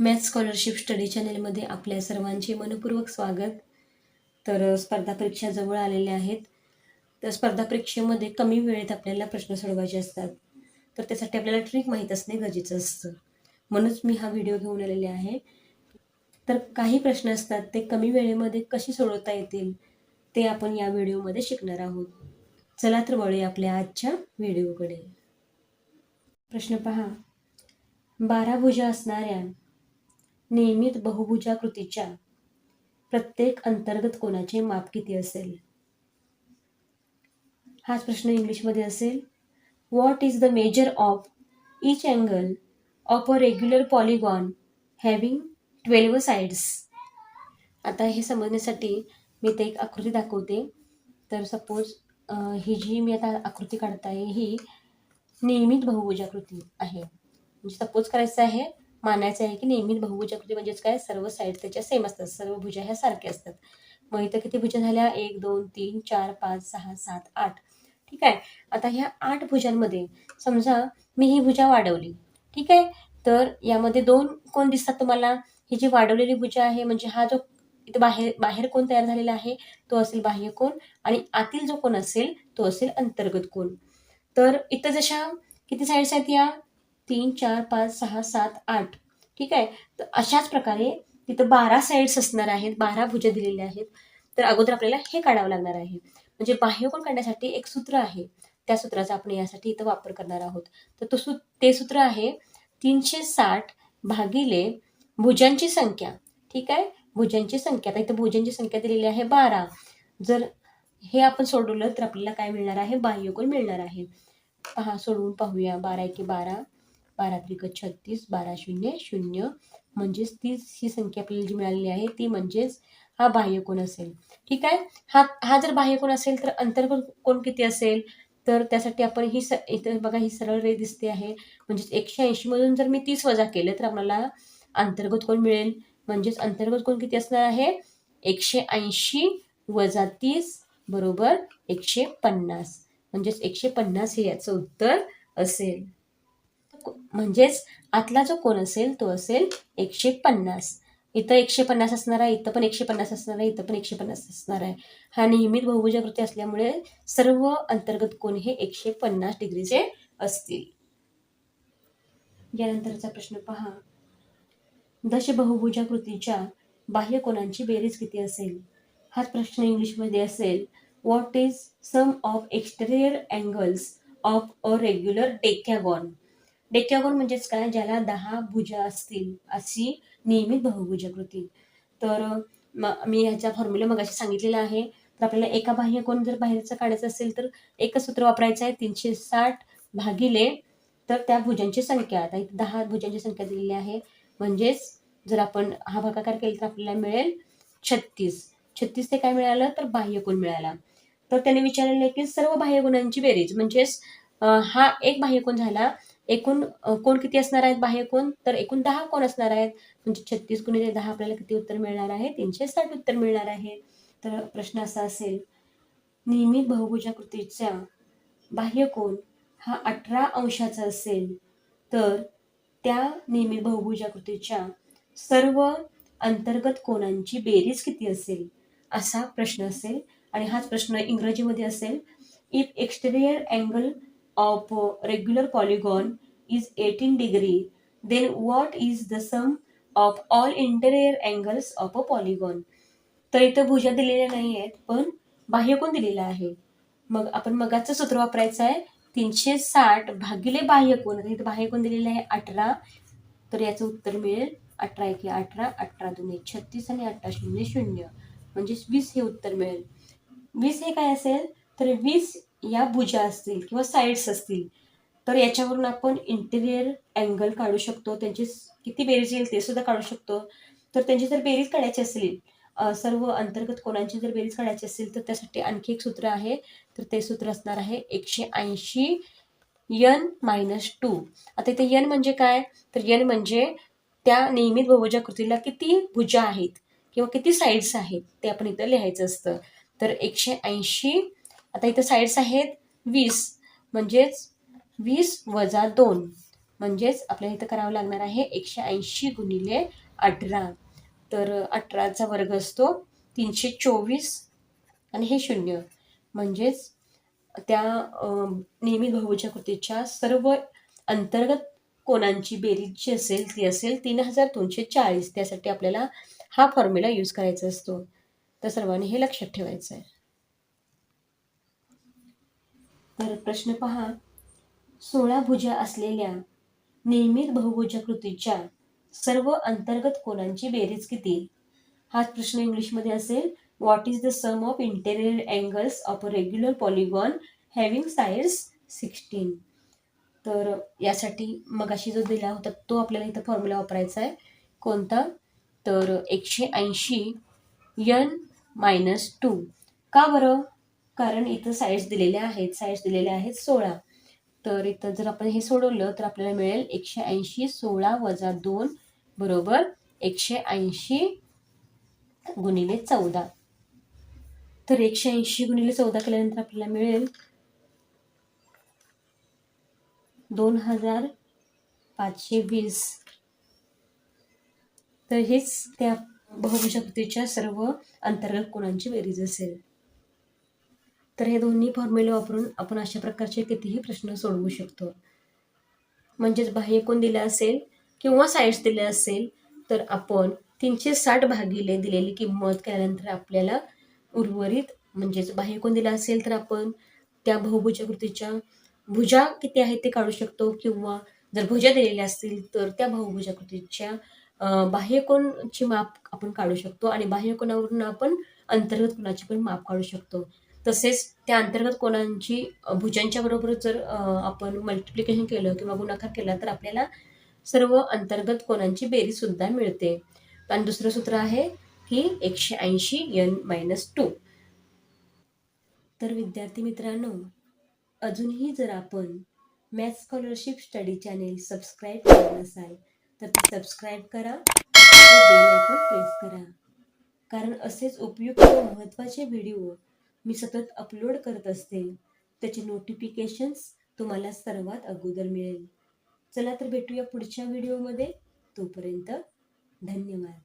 Math scholarship study चॅनेलमध्ये आपल्या सर्वांचे मनपूर्वक स्वागत. तर स्पर्धा परीक्षा जवळ आलेल्या आहेत. तर स्पर्धा परीक्षेमध्ये कमी वेळेत आपल्याला प्रश्न सोडवायचे असतात. तर त्यासाठी आपल्याला ट्रिक माहीत असणे गरजेचं असतं. म्हणूनच मी हा व्हिडिओ घेऊन आलेले आहे. तर काही प्रश्न असतात ते कमी वेळेमध्ये कसे सोडवता येतील ते आपण या व्हिडिओमध्ये शिकणार आहोत. चला तर वळूया आपल्या आजच्या व्हिडिओकडे. प्रश्न पहा. बारा भुजा असणाऱ्या नियमित बहुभुजाकृतीच्या. प्रत्येक अंतर्गत कोणाचे माप किती असेल? हाच प्रश्न इंग्लिशमध्ये असेल. What is the measure of each angle of a regular polygon having twelve sides आता हे समजण्यासाठी मी ते एक आकृती दाखवते. तर सपोज ही जी मी आता आकृती काढत आहे ही नियमित बहुभुजाकृती आहे. म्हणजे सपोज करायचं आहे मानायचं आहे की नेहमी बहुभुजाकृती म्हणजेच काय? सर्व साईड त्याच्या सेम असतात. सर्व भुजा ह्या सारख्या असतात. मग इथं किती भुजा झाल्या? एक दोन तीन चार पाच सहा सात आठ. ठीक आहे? आता ह्या आठ भुजांमध्ये समजा मी ही भुजा वाढवली. ठीक आहे? तर यामध्ये दोन कोण दिसतात तुम्हाला? ही जी वाढवलेली भुजा आहे म्हणजे हा जो इथं बाहेर बाहेर कोण तयार झालेला आहे तो असेल बाह्य कोण आणि आतील जो कोण असेल तो असेल अंतर्गत कोण. तर इथं जशा किती साईड्स आहेत या? तीन चार पाच सहा सात आठ. ठीक आहे? तर अशाच प्रकारे तिथं बारा साईड्स असणार आहेत बारा भुजा दिलेल्या आहेत. तर अगोदर आपल्याला हे काढावं लागणार आहे. म्हणजे बाह्यकोण काढण्यासाठी एक सूत्र आहे. त्या सूत्राचा आपण यासाठी इथं वापर करणार आहोत. तर तो सू ते सूत्र आहे तीनशे साठ भागिले भुजांची संख्या. ठीक आहे? भुजांची संख्या. आता इथं भुजांची संख्या दिलेली आहे बारा. जर हे आपण सोडवलं तर आपल्याला काय मिळणार आहे? बाह्यकोण मिळणार आहे? पहा सोडवून पाहूया. बारा एके बारा. बारा त्रिक छत्तीस बारा शून्य शून्य म्हणजेच तीस ही संख्या आपल्याला जी मिळालेली आहे ती म्हणजेच हा बाह्यकोन असेल. ठीक आहे? हा हा जर बाह्यकोन असेल तर अंतर्गत कोण किती असेल? तर त्यासाठी आपण ही स इथं बघा ही सरळ रे दिसते आहे. म्हणजेच एकशे ऐंशीमधून जर मी तीस वजा केलं तर आपल्याला अंतर्गत कोण मिळेल. म्हणजेच अंतर्गत कोण किती असणार आहे? एकशे ऐंशी वजा तीस बरोबर एकशे पन्नास. म्हणजेच एकशे पन्नास हे याचं उत्तर असेल. म्हणजेच आतला जो कोण असेल तो असेल एकशे पन्नास इथं एकशे पन्नास असणार आहे इथं पण एकशे पन्नास असणार आहे इथं पण एकशे पन्नास असणार आहे. हा नियमित बहुभुजाकृती असल्यामुळे सर्व अंतर्गत कोण हे एकशे पन्नास डिग्रीचे असतील. यानंतरचा प्रश्न पहा. दशबहुभुजाकृतीच्या बाह्य कोणांची बेरीज किती असेल? हाच प्रश्न इंग्लिशमध्ये असेल. What is sum of exterior angles of a regular decagon decagon म्हणजेच काय? ज्याला दहा भुजा असतील अशी नियमित बहुभुजाकृती तर मी ह्याचा फॉर्म्युला मगाशी सांगितलेला आहे. तर आपल्याला एका बाह्यकोन जर बाहेरचं काढायचं असेल तर एकच सूत्र वापरायचं आहे तीनशे साठ भागिले तर त्या भुजांची संख्या. आता इथे दहा भुजांची संख्या दिलेली आहे. म्हणजेच जर आपण हा भागाकार केला तर आपल्याला मिळेल छत्तीस. छत्तीस ते काय मिळालं? तर बाह्यकोन मिळाला. तर त्याने विचारलेलं आहे की सर्व बाह्यकोनांची बेरीज. म्हणजेच हा एक बाह्यकोन झाला एकूण कोण किती असणार आहेत बाह्यकोन तर एकूण दहा कोण असणार आहेत? म्हणजे छत्तीस गुणिले दहा आपल्याला किती उत्तर मिळणार आहे? तीनशे साठ उत्तर मिळणार आहे. तर प्रश्न असा असेल नियमित बहुभुजाकृतीचा बाह्यकोन हा अठरा अंशाचा असेल तर त्या नियमित बहुभुजाकृतीच्या सर्व अंतर्गत कोणांची बेरीज किती असेल? असा प्रश्न असेल. आणि हाच प्रश्न इंग्रजीमध्ये असेल. If exterior angle of regular polygon is eighteen degree then what is the sum of all interior angles of a polygon तर इथं भुजा दिलेल्या नाही आहेत पण बाह्यकोन दिलेला आहे? मग आपण मगाचं सूत्र वापरायचं आहे तीनशे साठ भागिले बाह्यकोन आता इथं बाह्यकोन दिलेलं आहे? अठरा. तर याचं उत्तर मिळेल अठरा एके अठरा अठरा दोन्ही छत्तीस आणि अठरा शून्य शून्य. म्हणजेच वीस हे उत्तर मिळेल. वीस हे काय असेल? तर वीस या भुजा असतील किंवा साईड्स असतील तर याच्यावरून आपण इंटेरियर अँगल काढू शकतो. त्यांची किती बेरीज येईल ते सुद्धा काढू शकतो. तर त्यांची जर बेरीज काढायची असेल सर्व अंतर्गत कोणांची जर बेरीज काढायची असेल तर त्यासाठी आणखी एक सूत्र आहे. तर ते सूत्र असणार आहे एकशे ऐंशी यन मायनस टू आता इथे यन म्हणजे काय? तर यन म्हणजे त्या नियमित बहुभुजाकृतीला किती भुजा आहेत किंवा किती साईड्स आहेत ते आपण इथं लिहायचं असतं. तर एकशे ऐंशी आता इथं साईड्स आहेत वीस. म्हणजेच वीस वजा दोन. म्हणजेच आपल्याला इथं करावं लागणार आहे एकशे ऐंशी गुणिले अठरा. तर अठराचा वर्ग असतो तीनशे चोवीस आणि हे शून्य. म्हणजेच त्या नेहमी बहुभुजा कृतीच्या सर्व अंतर्गत कोणांची बेरीज जी असेल ती असेल तीन हजार दोनशे चाळीस. त्यासाठी आपल्याला हा फॉर्म्युला यूज करायचा असतो. तर सर्वांनी हे लक्षात ठेवायचं आहे तर प्रश्न पहा. सोळा भुजा असलेल्या नियमित बहुभुजाकृतीच्या सर्व अंतर्गत कोणांची बेरीज किती? हाच प्रश्न इंग्लिशमध्ये असेल. What is the sum of interior angles of a regular polygon having sides sixteen तर यासाठी मगाशी जो दिला होता तो आपल्याला इथं फॉर्म्युला वापरायचा आहे. कोणता? तर एकशे ऐंशी यन मायनस टू का बरं? कारण इथं साईड्स दिलेल्या आहेत साईड्स दिलेल्या आहेत सोळा. तर इथं जर आपण हे सोडवलं तर आपल्याला मिळेल एकशे ऐंशी सोळा वजा दोन बरोबर एकशे ऐंशी गुणिले चौदा. तर एकशे ऐंशी गुणिले चौदा केल्यानंतर आपल्याला मिळेल दोन हजार पाचशे वीस. तर हेच त्या बहुभुजाकृतीच्या सर्व अंतर्गत कोणांची बेरीज असेल. तर हे दोन्ही फॉर्म्युले वापरून आपण अशा प्रकारचे कितीही प्रश्न सोडवू शकतो. म्हणजेच बाह्य कोण दिला असेल किंवा साईड्स दिले असेल तर आपण तीनशे साठ भागिले दिलेली किंमत केल्यानंतर आपल्याला उर्वरित म्हणजेच बाह्य कोण दिला असेल तर आपण त्या बहुभुजाकृतीच्या भुजा किती आहेत ते काढू शकतो किंवा जर भुजा दिलेल्या असतील तर त्या बहुभुजाकृतीच्या बाह्यकोणची माप आपण काढू शकतो आणि बाह्यकोणावरून आपण अंतर्गत कोणाची पण माप काढू शकतो. तसेच त्या अंतर्गत कोणांची भुजांच्या बरोबर जर आपण मल्टिप्लिकेशन केलं किंवा गुणाकार केला तर आपल्याला सर्व अंतर्गत कोणांची बेरीज सुद्धा मिळते. आणि दुसरं सूत्र आहे की एकशे ऐंशी एन मायनस टू तर विद्यार्थी मित्रांनो अजूनही जर आपण math scholarship study channel subscribe केलं नसाल तर ते सबस्क्राईब करा बेल आयकॉन प्रेस करा. कारण असेच उपयुक्त महत्त्वाचे व्हिडिओ मी सतत अपलोड करत असते. त्याचे नोटिफिकेशन्स तुम्हाला सर्वात अगोदर मिळेल. चला तर भेटूया पुढच्या व्हिडिओमध्ये तोपर्यंत धन्यवाद.